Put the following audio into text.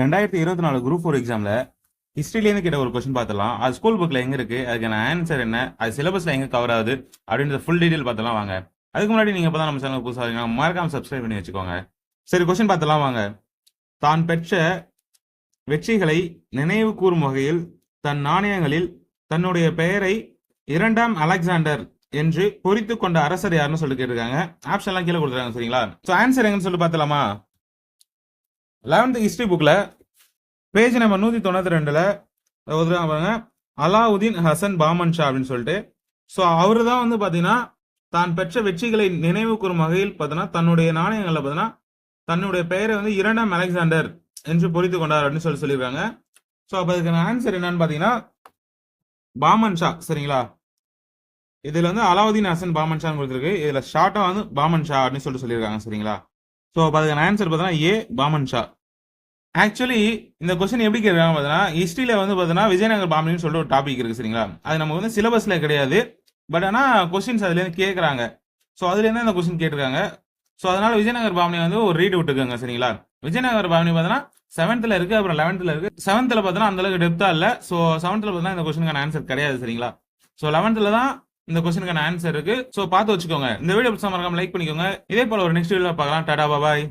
ரெண்டாயிரத்தி இருபத்தி நாலு குரூப் ஃபோர் எக்ஸாமில் ஹிஸ்ட்ரிலேருந்து கேட்ட ஒரு கொஸ்டின் பார்த்துலாம் அது ஸ்கூல் புக்கில் எங்கே இருக்குது அதுக்கான ஆன்சர் என்ன? அது சிலபஸில் எங்கே கவர் ஆகுது? அப்படின்ற ஃபுல் டீட்டெயில் பார்த்தலாம் வாங்க. அதுக்கு முன்னாடி நீங்கள் இப்போ தான் நம்ம சேனல் புதுசாக இருக்கீங்க. மறக்காம சப்ஸ்கிரைப் பண்ணி வச்சுக்கோங்க. சரி கொஸ்டின் பார்த்தலாம் வாங்க. தான் பெற்ற வெற்றிகளை நினைவு கூறும் வகையில் தன் நாணயங்களில் தன்னுடைய பெயரை இரண்டாம் அலெக்சாண்டர் என்று பொறித்து கொண்ட அரசர் யாருன்னு சொல்லி கேட்டிருக்காங்க. ஆப்ஷன்லாம் கீழே கொடுத்துருக்காங்க சரிங்களா? ஸோ ஆன்சர் எங்கன்னு சொல்லி பார்த்தலாமா லெவன்த் ஹிஸ்ட்ரி புக்கில் பேஜ் நம்பர் நூற்றி தொண்ணூற்றி ரெண்டில் ஒருத்தர் பாருங்க. அலாவுதீன் ஹசன் பாமன் ஷா அப்படின்னு சொல்லிட்டு. ஸோ அவர் தான் வந்து பார்த்தீங்கன்னா தான் பெற்ற வெற்றிகளை நினைவு கூறும் வகையில் பார்த்தீங்கன்னா தன்னுடைய நாணயங்களில் பார்த்தீங்கன்னா தன்னுடைய பெயரை வந்து இரண்டாம் அலெக்சாண்டர் என்று பொறித்து கொண்டார் அப்படின்னு சொல்லி சொல்லியிருக்காங்க. ஸோ அப்போ அதுக்கான ஆன்சர் என்னன்னு பார்த்தீங்கன்னா பாமன் ஷா சரிங்களா? இதில் வந்து அலாவுதீன் ஹசன் பாமன் ஷான்னு கொடுத்துருக்கு. இதில் ஷார்ட்டாக வந்து பாமன் ஷா அப்படின்னு சொல்லிட்டு சொல்லியிருக்காங்க சரிங்களா? ஸோ அப்போ அதுக்கான ஆன்சர் பார்த்தீங்கன்னா ஏ பாமன் ஷா ஆக்சுவலி இந்த கொஸ்டின் எப்படி கேட்குறாங்க பார்த்தீங்கன்னா ஹிஸ்ட்ரியில் வந்து பார்த்தீங்கன்னா விஜயநகர் பாமனின்னு சொல்லிட்டு ஒரு டாபிக் இருக்குது சரிங்களா? அது நமக்கு வந்து சிலபஸில் கிடையாது. பட் ஆனால் கொஸ்டின்ஸ் அதுலேருந்து கேட்குறாங்க. ஸோ அதுலேருந்து அந்த கொஸ்டின் கேட்டிருக்காங்க. ஸோ அதனால விஜயநகர் பாமனி வந்து ஒரு ரீட் விட்டுருக்காங்க சரிங்களா? விஜயநகர் பாமனி பார்த்தீங்கன்னா செவன்த்தில் இருக்குது அப்புறம் லெவன்த்தில் இருக்குது செவன்த்தில் பார்த்தீங்கன்னா அந்தளவுக்கு டெப்த்தாக இல்லை. ஸோ செவன்த்தில் பார்த்தீங்கன்னா இந்த கொஸ்டினுக்கான ஆன்சர் கிடையாது சரிங்களா? ஸோ லெவன்த்தில் தான் இந்த கொஸ்டினுக்கான ஆன்சர் இருக்கு. ஸோ பார்த்து வச்சுக்கோங்க. இந்த வீடியோ மறக்காம லைக் பண்ணிக்கோங்க. இதே போல ஒரு நெக்ஸ்ட் வீடியோ பார்க்கலாம். டாடா பாய்